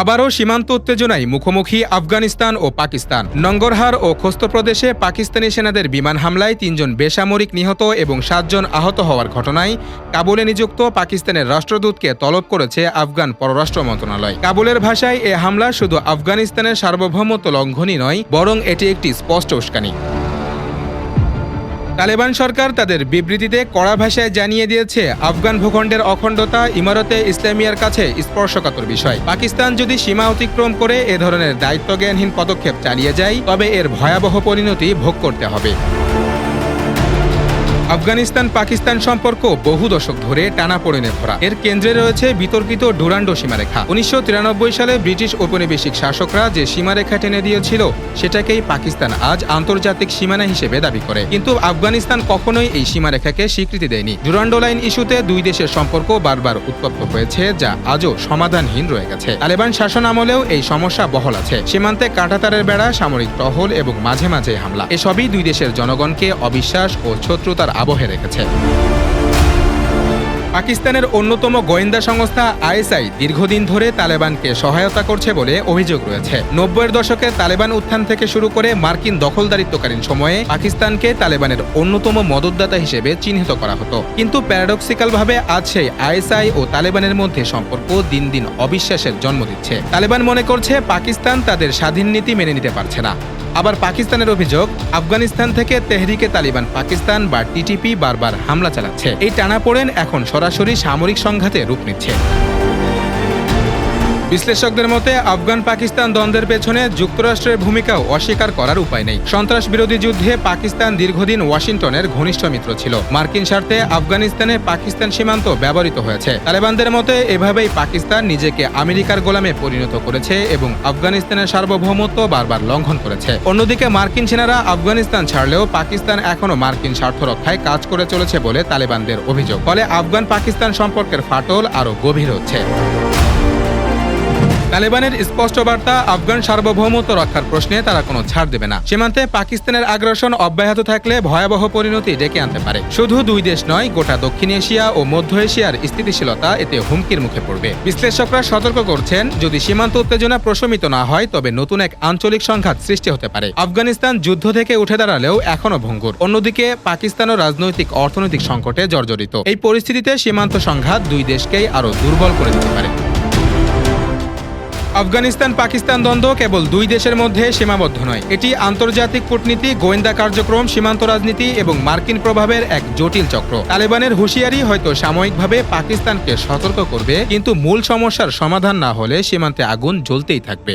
আবারও সীমান্ত উত্তেজনায় মুখোমুখি আফগানিস্তান ও পাকিস্তান। নঙ্গরহার ও খোস্ত প্রদেশে পাকিস্তানি সেনাদের বিমান হামলায় তিনজন বেসামরিক নিহত এবং সাতজন আহত হওয়ার ঘটনায় কাবুলে নিযুক্ত পাকিস্তানের রাষ্ট্রদূতকে তলব করেছে আফগান পররাষ্ট্র মন্ত্রণালয়। কাবুলের ভাষায়, এ হামলা শুধু আফগানিস্তানের সার্বভৌমত্ব লঙ্ঘনই নয়, বরং এটি একটি স্পষ্ট উস্কানি। তালেবান সরকার তাদের বিবৃতিতে কড়া ভাষায় জানিয়ে দিয়েছে, আফগান ভূখণ্ডের অখণ্ডতা ইমারতে ইসলামিয়ার কাছে স্পর্শকাতর বিষয়। পাকিস্তান যদি সীমা অতিক্রম করে এ ধরনের দায়িত্বজ্ঞানহীন পদক্ষেপ চালিয়ে যায়, তবে এর ভয়াবহ পরিণতি ভোগ করতে হবে। আফগানিস্তান পাকিস্তান সম্পর্ক বহু দশক ধরে টানা পড়েনে ভরা। এর কেন্দ্রে রয়েছে বিতর্কিত ডুরান্ডো সীমারেখা। উনিশশো তিরানব্বই সালে ব্রিটিশ ঔপনিবেশিক শাসকরা যে সীমারেখা টেনে দিয়েছিল, সেটাকেই পাকিস্তান আজ আন্তর্জাতিক সীমানা হিসেবে দাবি করে। কিন্তু আফগানিস্তান কখনোই এই সীমারেখাকে স্বীকৃতি দেয়নি। ডুরান্ডো লাইন ইস্যুতে দুই দেশের সম্পর্ক বারবার উত্তপ্ত হয়েছে, যা আজও সমাধানহীন রয়ে গেছে। তালেবান শাসন আমলেও এই সমস্যা বহল আছে। সীমান্তে কাঁটাতারের বেড়া, সামরিক টহল এবং মাঝে মাঝে হামলা। এসবই দুই দেশের জনগণকে অবিশ্বাস ও শত্রুতার আবহে রেখেছে। পাকিস্তানের অন্যতম গোয়েন্দা সংস্থা আইএসআই দীর্ঘদিন ধরে তালেবানকে সহায়তা করছে বলে অভিযোগ রয়েছে। নব্বইয়ের দশকে তালেবান উত্থান থেকে শুরু করে মার্কিন দখলদারিত্বকালীন সময়ে পাকিস্তানকে তালেবানের অন্যতম মদতদাতা হিসেবে চিহ্নিত করা হতো। কিন্তু প্যারাডক্সিক্যালভাবে আজ সেই আইএসআই ও তালেবানের মধ্যে সম্পর্ক দিন দিন অবিশ্বাসের জন্ম দিচ্ছে। তালেবান মনে করছে পাকিস্তান তাদের স্বাধীন নীতি মেনে নিতে পারছে না। আবার পাকিস্তানের অভিযোগ, আফগানিস্তান থেকে তেহরিকে তালিবান পাকিস্তান বা টিটিপি বারবার হামলা চালাচ্ছে। এই টানাপোড়েন এখন সরাসরি সামরিক সংঘাতে রূপ নিচ্ছে। বিশ্লেষকদের মতে আফগান পাকিস্তান দ্বন্দ্বের পেছনে যুক্তরাষ্ট্রের ভূমিকাও অস্বীকার করার উপায় নেই। সন্ত্রাস বিরোধী যুদ্ধে পাকিস্তান দীর্ঘদিন ওয়াশিংটনের ঘনিষ্ঠ মিত্র ছিল। মার্কিন স্বার্থে আফগানিস্তানে পাকিস্তান সীমান্ত ব্যবহৃত হয়েছে। তালেবানদের মতে, এভাবেই পাকিস্তান নিজেকে আমেরিকার গোলামে পরিণত করেছে এবং আফগানিস্তানের সার্বভৌমত্ব বারবার লঙ্ঘন করেছে। অন্যদিকে, মার্কিন সেনারা আফগানিস্তান ছাড়লেও পাকিস্তান এখনও মার্কিন স্বার্থ রক্ষায় কাজ করে চলেছে বলে তালেবানদের অভিযোগ। ফলে আফগান পাকিস্তান সম্পর্কের ফাটল আরও গভীর হচ্ছে। তালেবানের স্পষ্ট বার্তা, আফগান সার্বভৌমত্ব রক্ষার প্রশ্নে তারা কোনো ছাড় দেবে না। সীমান্তে পাকিস্তানের আগ্রাসন অব্যাহত থাকলে ভয়াবহ পরিণতি ডেকে আনতে পারে। শুধু দুই দেশ নয়, গোটা দক্ষিণ এশিয়া ও মধ্য এশিয়ার স্থিতিশীলতা এতে হুমকির মুখে পড়বে। বিশ্লেষকরা সতর্ক করছেন, যদি সীমান্ত উত্তেজনা প্রশমিত না হয়, তবে নতুন এক আঞ্চলিক সংঘাত সৃষ্টি হতে পারে। আফগানিস্তান যুদ্ধ থেকে উঠে দাঁড়ালেও এখনও ভঙ্গুর। অন্যদিকে পাকিস্তানও রাজনৈতিক অর্থনৈতিক সংকটে জর্জরিত। এই পরিস্থিতিতে সীমান্ত সংঘাত দুই দেশকেই আরও দুর্বল করে দিতে পারে। আফগানিস্তান পাকিস্তান দ্বন্দ্ব কেবল দুই দেশের মধ্যে সীমাবদ্ধ নয়। এটি আন্তর্জাতিক কূটনীতি, গোয়েন্দা কার্যক্রম, সীমান্ত রাজনীতি এবং মার্কিন প্রভাবের এক জটিল চক্র। তালেবানের হুঁশিয়ারি হয়তো সাময়িকভাবে পাকিস্তানকে সতর্ক করবে, কিন্তু মূল সমস্যার সমাধান না হলে সীমান্তে আগুন জ্বলতেই থাকবে।